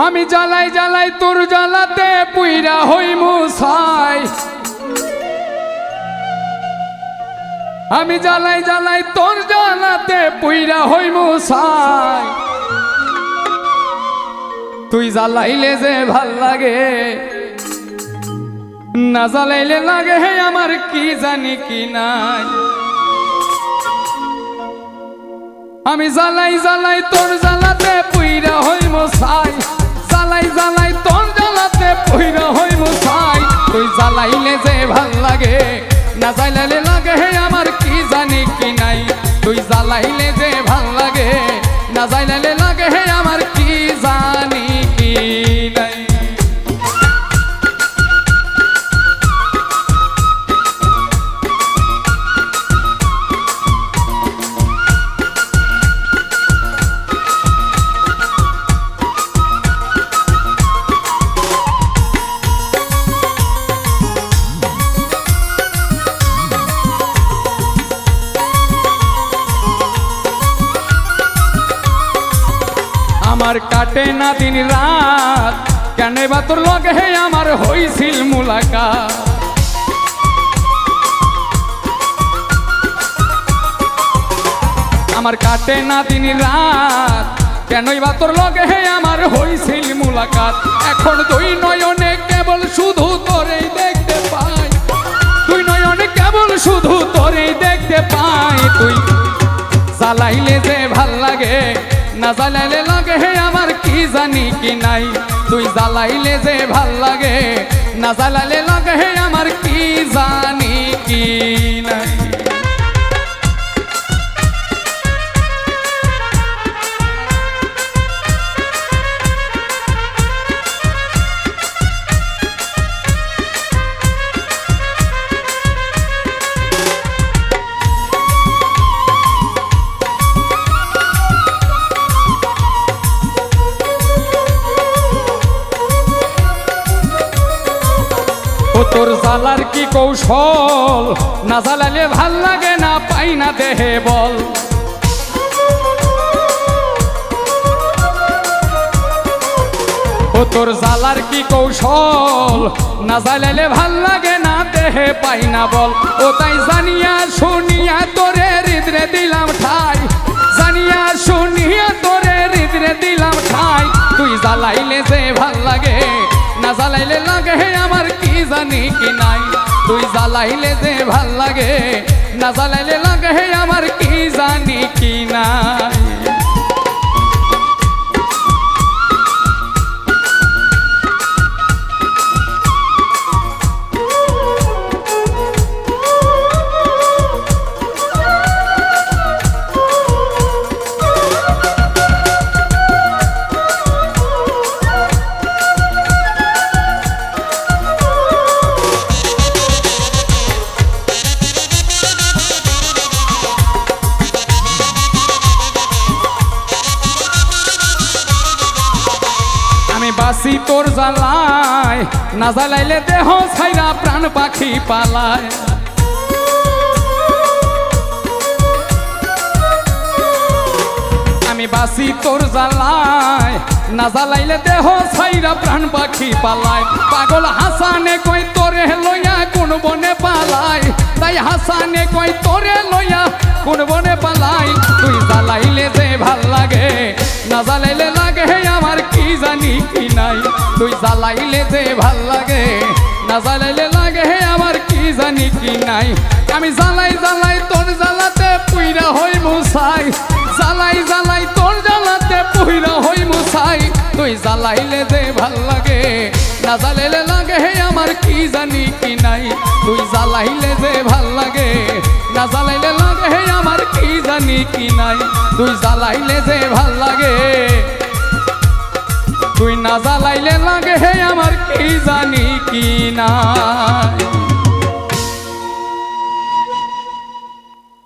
আমি জ্বালাই জ্বালাই তোর জ্বালাতে পুইরা হই মুসাই আমি জ্বালাই জ্বালাই তোর জ্বালাতে পুইরা হই মুসাই তুই জ্বালাইলে যে ভালো লাগে, না জ্বালাইলে লাগে হে আমার কি জানি কি নাই। আমি জ্বালাই জ্বালাই তোর জ্বালাতে পুইরা হই মশাই জ্বালাই জ্বালাই তোর জ্বালাতে পইরা হই মশাই তুই জ্বালাইলে যে ভালো লাগে, না জ্বালাইলে লাগে হে আমার কি জানি কি নাই। তুই জ্বালাইলে যে ভালো লাগে, না জ্বালাইলে আমার কাটে না দিন রাত। কেন বা তোর লগে আমার হইছিল মুলাকাত? আমার কাটে না দিন রাত। কেনই বা তোর লগে আমার হইছিল মুলাকাত? এখন দুই নয়নে কেবল শুধু তোরেই দেখতে পাই। তুই নয়নে কেবল শুধু তোরেই দেখতে পাই তুই। জ্বালাইলে যে ভালো লাগে, না জ্বালাইলে লাগে হে জানি কি নাই, তুই জ্বালাইলে যে ভালো লাগে, না জ্বালালে লাগে, আমার কি জানি কি নাই। তোর জ্বালার কি কৌশল? না জ্বালালে ভালো লাগে না, পাই না দেহে বল। তোর জ্বালার কি কৌশল? না জ্বালালে ভালো লাগে না, দেহে পাই না বল। ও তাই জানিয়া শুনিয়া তোরে হৃদরে দিলাম ঠাই। জানিয়া শুনিয়া তোরে হৃদরে দিলাম ঠাই। তুই জ্বালাইলে যে ভালো লাগে, না জ্বালাইলে লাগে জানি কি নাই। তুই জ্বালাইলে যে ভালো লাগে না জ্বালাইলে লাগে আমি বাসি তোর জ্বালায়, না জ্বালাইলে দেহ ছাইরা প্রাণ পাখি পালায়। আমি বাসি তোর জ্বালায়, না জ্বালাইলে দেহ ছাইরা প্রাণ পাখি পালায়। পাগল হাসানে কই তোরে লইয়া কোন বনে পালায় তাই হাসানে কই তোরে লইয়া কোন বনে পালাই? তুই জ্বালাইলে যে ভালো লাগে, না জ্বালাইলে লাগে, হে আমার কি জানি কি নাই। আমি জ্বালাই জ্বালাই তোর জ্বালাতে পুইরা হই মুসাই জ্বালাই জ্বালাই তোর জ্বালাতে পুইরা হই মুসাই তুই জ্বালাইলে যে ভালো লাগে, না জ্বালাইলে লাগে, হে আমার কি জানি কি নাই। তুই জ্বালাইলে যে ভালো লাগে, না জ্বালাইলে লাগে, হে আমার কি জানি কি নাই। তুই জ্বালাইলে যে ভালো লাগে তুই না জ্বালাইলে লাগে হে আমার কি জানি কি নাই।